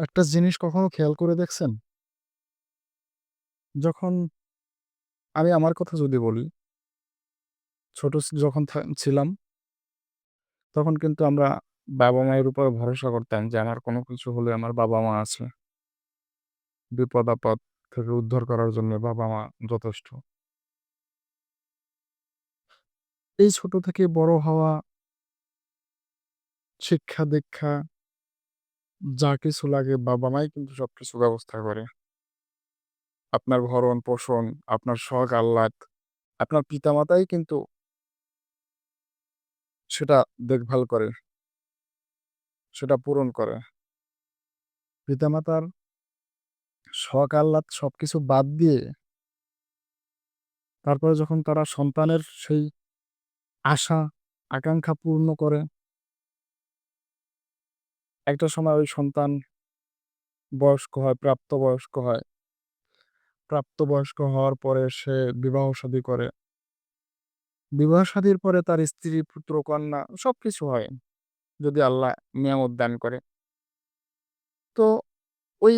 একটা জিনিস কখনো খেয়াল করে দেখছেন? যখন আমি আমার কথা যদি বলি, ছোট যখন ছিলাম, তখন কিন্তু আমরা বাবা-মায়ের উপর ভরসা করতাম যে আমার কোনো কিছু হলে আমার বাবা-মা আছে। বিপদ-আপদ থেকে উদ্ধার করার জন্য বাবা-মা যথেষ্ট। এই ছোট থেকে বড় হওয়া, শিক্ষা-দীক্ষা যা কিছু লাগে বাবা-মাই কিন্তু সবকিছু ব্যবস্থা করে। আপনার ভরণ-পোষণ, আপনার শখ-আহ্লাদ, আপনার পিতামাতাই কিন্তু সেটা দেখভাল করে। সেটা পূরণ করে। পিতামাতার শখ-আহ্লাদ সবকিছু বাদ দিয়ে তারপরে যখন তারা সন্তানের সেই আশা, আকাঙ্ক্ষা পূর্ণ করে একটা সময় ওই সন্তান বয়স্ক হয়, প্রাপ্তবয়স্ক হয়। প্রাপ্তবয়স্ক হওয়ার পরে সে বিবাহ-শাদী করে। বিবাহ-শাদীর পরে তার স্ত্রী, পুত্র, কন্যা সবকিছু হয়। যদি আল্লাহ নেয়ামত দান করে। তো ওই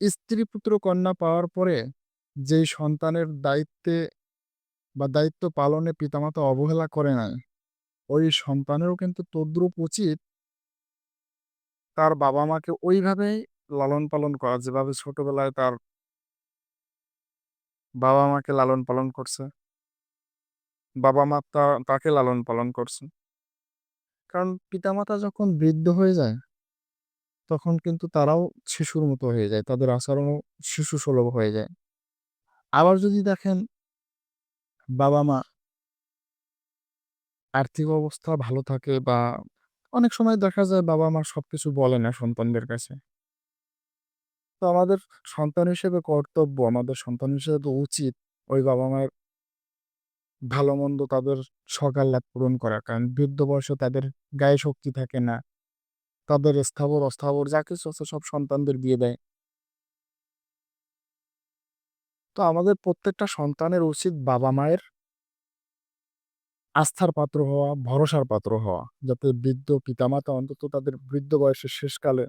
স্ত্রী, পুত্র, কন্যা পাওয়ার পরে যেই সন্তানের দায়িত্বে বা দায়িত্ব পালনে পিতামাতা অবহেলা করে না ওই সন্তানেরও কিন্তু তদ্রুপ উচিত তার বাবা-মাকে ওইভাবেই লালন-পালন করা, যেভাবে ছোটবেলায় তার বাবা-মাকে লালন-পালন করছে। বাবা-মা তা, তাকে লালন-পালন করছে। কারণ পিতামাতা যখন বৃদ্ধ হয়ে যায়, তখন কিন্তু তারাও শিশুর মতো হয়ে যায়। তাদের আচরণও শিশুসুলভ হয়ে যায়। আবার যদি দেখেন, বাবা-মা আর্থিক অবস্থা ভালো থাকে বা অনেক সময় দেখা যায় বাবা-মা সবকিছু বলে না সন্তানদের কাছে। তো আমাদের সন্তান হিসেবে কর্তব্য, আমাদের সন্তান হিসেবে তো উচিত ওই বাবা-মায়ের ভালো-মন্দ তাদের শখ-আহ্লাদ পূরণ করা। কারণ বৃদ্ধ বয়সে তাদের গায়ে শক্তি থাকে না। তাদের স্থাবর-অস্থাবর যা কিছু আছে সব সন্তানদের দিয়ে দেয়। তো আমাদের প্রত্যেকটা সন্তানের উচিত বাবা-মায়ের আস্থার পাত্র হওয়া, ভরসার পাত্র হওয়া। যাতে বৃদ্ধ পিতামাতা অন্তত তাদের বৃদ্ধ বয়সের শেষকালে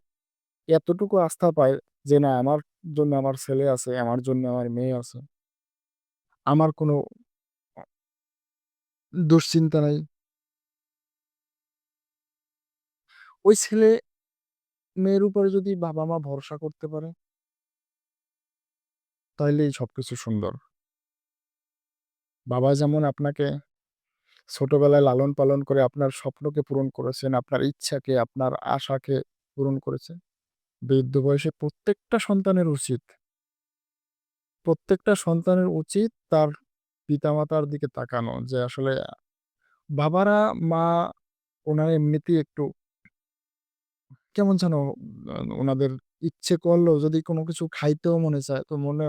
এতটুকু আস্থা পায় যে না আমার জন্য আমার ছেলে আছে, আমার জন্য আমার মেয়ে আছে। আমার কোনো দুশ্চিন্তা নাই। ওই ছেলে মেয়ের উপরে যদি বাবা-মা ভরসা করতে পারে তাইলেই সবকিছু সুন্দর। বাবা যেমন আপনাকে ছোটবেলায় লালন-পালন করে আপনার স্বপ্নকে পূরণ করেছেন, আপনার ইচ্ছাকে, আপনার আশাকে পূরণ করেছে। বৃদ্ধ বয়সে প্রত্যেকটা সন্তানের উচিত প্রত্যেকটা সন্তানের উচিত তার পিতামাতার দিকে তাকানো যে আসলে বাবারা, মা ওনারা এমনিতেই একটু কেমন যেন ওনাদের ইচ্ছে করলেও যদি কোনো কিছু খাইতেও মনে চায় তো মনে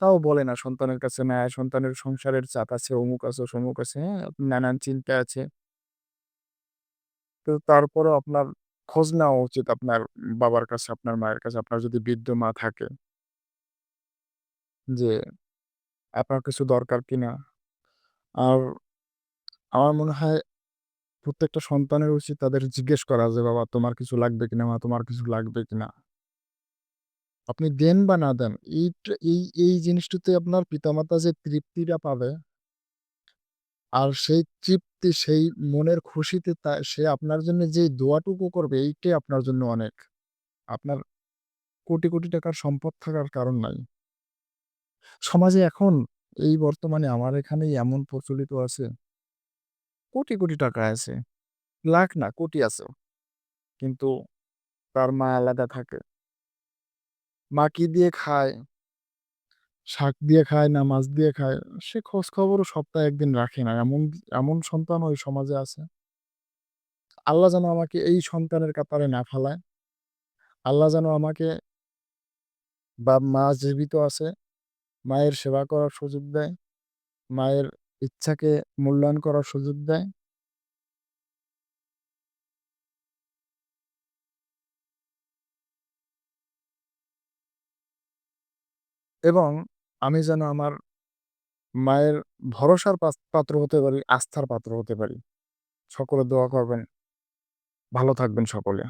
তাও বলে না সন্তানের কাছে না সন্তানের সংসারের চাপ আছে, অমুক আছে, সমুক আছে, হ্যাঁ? নানান চিন্তা আছে। তো তারপরেও আপনার খোঁজ নেওয়া উচিত আপনার বাবার কাছে, আপনার মায়ের কাছে, আপনার যদি বৃদ্ধ মা থাকে। যে আপনার কিছু দরকার কিনা? আর আমার মনে হয় প্রত্যেকটা সন্তানের উচিত তাদের জিজ্ঞেস করা যে, "বাবা তোমার কিছু লাগবে কিনা? মা তোমার কিছু লাগবে কিনা?" আপনি দেন বা না দেন, এইটা এই এই জিনিসটাতে আপনার পিতামাতা যে তৃপ্তিটা পাবে আর সেই তৃপ্তি, সেই মনের খুশিতে তা সে আপনার জন্য যে দোয়াটুকু করবে এইটাই আপনার জন্য অনেক। আপনার কোটি, কোটি টাকার সম্পদ থাকার কারণ নাই। সমাজে এখন এই বর্তমানে আমার এখানেই এমন প্রচলিত আছে কোটি, কোটি টাকা আছে। লাখ না কোটি আছে। কিন্তু তার মা আলাদা থাকে। মা কি দিয়ে খায়? শাক দিয়ে খায় না মাছ দিয়ে খায়? সে খোঁজ খবরও সপ্তাহে ১ দিন রাখে না। এমন এমন সন্তানও এই সমাজে আছে। আল্লাহ যেন আমাকে এই সন্তানের কাতারে না ফেলায়। আল্লাহ যেন আমাকে বা মা জীবিত আছে, মায়ের সেবা করার সুযোগ দেয়। মায়ের ইচ্ছাকে মূল্যায়ন করার সুযোগ দেয়। এবং আমি যেন আমার মায়ের ভরসার পাত্র হতে পারি, আস্থার পাত্র হতে পারি। সকলে দোয়া করবেন। ভালো থাকবেন সকলে।